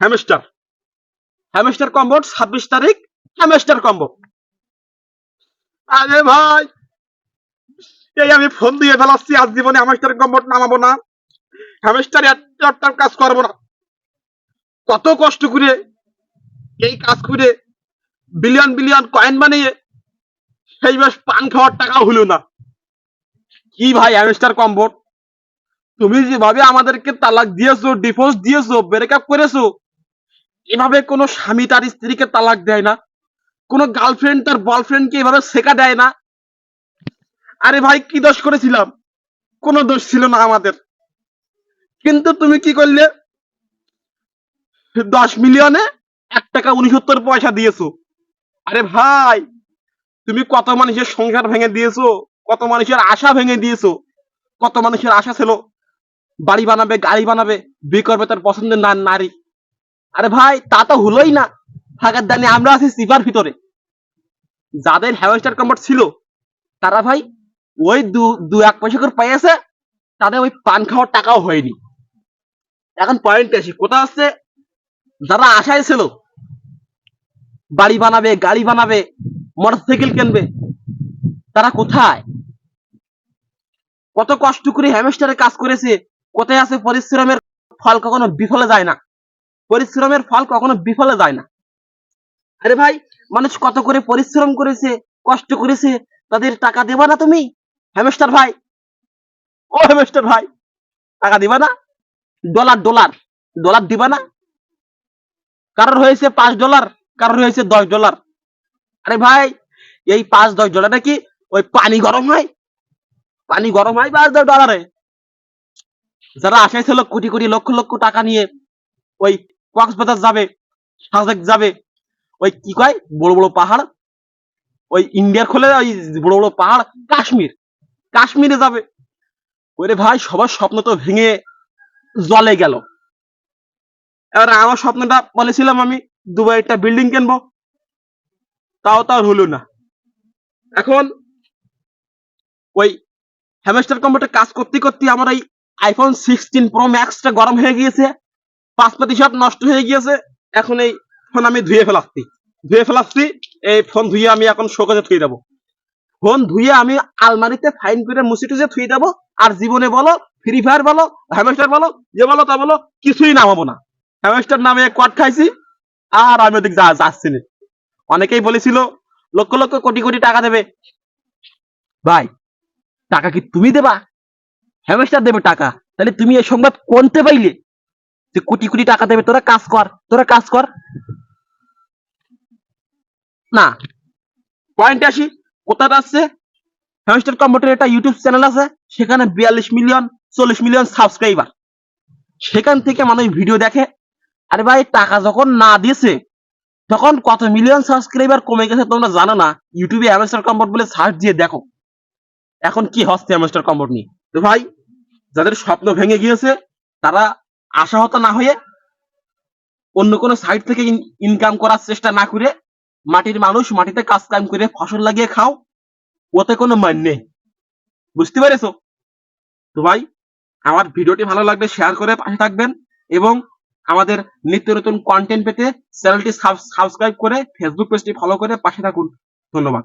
Hamster hamster কম্বোট ছাব্বিশ তারিখ hamster combo আরে ভাই, এই আমি ফোন দিয়ে ফেলাচ্ছি, আজ জীবনে হ্যামস্টার কম্বোট নামাবো না। হ্যামস্টার একটার কাজ করব না। কত কষ্ট করে এই কাজ করে বিলিয়ন বিলিয়ন কয়েন বানিয়ে সেই বেশ পান খাওয়ার টাকা হলো না। কি ভাই হ্যামস্টার কম্বোট তুমি যেভাবে আমাদেরকে তালাক দিয়েছ ডিভোর্স দিয়েছ ব্রেকআপ করেছ এভাবে কোনো স্বামী তার স্ত্রীকে তালাক দেয় না, কোনো গার্লফ্রেন্ড তার বয়ফ্রেন্ডকে এভাবে শেখা দেয় না। আরে ভাই, কি দোষ করেছিলাম? কোনো দোষ ছিল না আমাদের। কিন্তু তুমি কি করলে? দশ মিলিয়নে এক টাকা উনসত্তর পয়সা দিয়েছ। আরে ভাই, তুমি কত মানুষের সংসার ভেঙে দিয়েছ, কত মানুষের আশা ভেঙে দিয়েছ, কত মানুষের আশা ছিল বাড়ি বানাবে, গাড়ি বানাবে, বিয়ে করবে তার পছন্দের নারী। আরে ভাই, তা তো হলোই না। থাকার দানে আমরা আছি সিপার ভিতরে। যাদের হ্যাভেস্টার কম্পার্ট ছিল, তারা ভাই ওই দু দু এক পয়সা করে পেয়েছে তাদের ওই পান খাওয়ার টাকাও হয়নি। এখন পয়েন্ট আসি কোথায় আসছে যারা আশায় ছিল, বাড়ি বানাবে, গাড়ি বানাবে মোটরসাইকেল কিনবে, তারা কোথায়? কত কষ্ট করে হ্যামস্টারে কাজ করেছে, কোথায় আছে পরিশ্রমের ফল কখনো বিফলে যায় না। পরিশ্রমের ফল কখনো বিফলে যায় না। আরে ভাই, মানুষ কত করে পরিশ্রম করেছে, কষ্ট করেছে, তাদের টাকা দেবা না তুমি? হ্যামস্টার ভাই, ও হ্যামস্টার ভাই, টাকা দিবা না? ডলার ডলার ডলার দিবা না? কারোর হয়েছে পাঁচ ডলার কারোর হয়েছে দশ ডলার আরে ভাই, এই পাঁচ, দশ ডলার কি ওই পানি গরম হয়? পানি গরম হয় পাঁচ, দশ ডলারে যারা আশায় ছিল কোটি কোটি, লক্ষ লক্ষ টাকা নিয়ে ওই কক্সবাজার যাবে, সাজেক যাবে। ওই কি কয়? বড় বড় পাহাড়। ওই ইন্ডিয়ার খোলে ওই বড় বড় পাহাড়, কাশ্মীর। কাশ্মীরে যাবে। ওরে ভাই, সবার স্বপ্ন তো ভেঙে জলে গেল। এবার আমার স্বপ্নটা বলেছিলাম আমি, দুবাই একটা বিল্ডিং কিনবো। তাও তার হলো না। এখন ওই হ্যামস্টার কম্পিউটার কাজ করতে করতে আমার এই আইফোন সিক্সটিন প্রো ম্যাক্সটা গরম হয়ে গিয়েছে। পাঁচ প্রতিশত নষ্ট হয়ে গিয়েছে, এখন এই ফোন আমি ধুয়ে ফেলাচ্ছি। ধুয়ে ফেলাচ্ছি, এই ফোন ধুয়ে আমি এখন শোকেজে থুয়ে দেবো। ফোন ধুয়ে আমি আলমারিতে ফাইন করে মুছে টুছে থুয়ে দেবো, আর জীবনে বলো ফ্রি ফায়ার বলো হ্যামস্টার বলো, যে বলো তা বলো, কিছুই নামাবো না। হ্যামস্টার নামে কট খাইছি, আর আমি ওদিক যা যাচ্ছি না। অনেকেই বলেছিল, লক্ষ লক্ষ কোটি কোটি টাকা দেবে। ভাই, টাকা কি তুমি দেবা? হ্যামস্টার দেবে টাকা। তাহলে তুমি এই সংবাদ কোনতে পাইলে? যে কোটি কোটি টাকা দেবে, তোরা কাজ কর, তোরা কাজ কর। না। পয়েন্ট আসি, কোথাটা আসছে? হ্যামস্টার কম্পিউটার একটা ইউটিউব চ্যানেল আছে, সেখানে বিয়াল্লিশ মিলিয়ন চল্লিশ মিলিয়ন সাবস্ক্রাইবার সেখান থেকে মানুষ ভিডিও দেখে, আরে ভাই, টাকা যখন না দিয়েছে, তখন কত মিলিয়ন সাবস্ক্রাইবার কমে গেছে তোমরা জানো না? ইউটিউবে হ্যামস্টার কম্পোর্ট বলে সার্চ দিয়ে দেখো। এখন কি হচ্ছে হ্যামস্টার কম্পিউটার নিয়ে? তো ভাই, যাদের স্বপ্ন ভেঙে গিয়েছে, তারা আশাহত না হয়ে অন্য কোনো সাইড থেকে ইনকাম করার চেষ্টা না করে মাটির মানুষ মাটিতে কাজ কাম করে ফসল লাগিয়ে খাও, ওতে কোনো মান নেই। বুঝতে পেরেছ? তো ভাই, আমার ভিডিওটি ভালো লাগলে শেয়ার করে পাশে থাকবেন এবং আমাদের নিত্য নতুন কন্টেন্ট পেতে চ্যানেলটি সাবস্ক্রাইব করে ফেসবুক পেজটি ফলো করে পাশে থাকুন। ধন্যবাদ।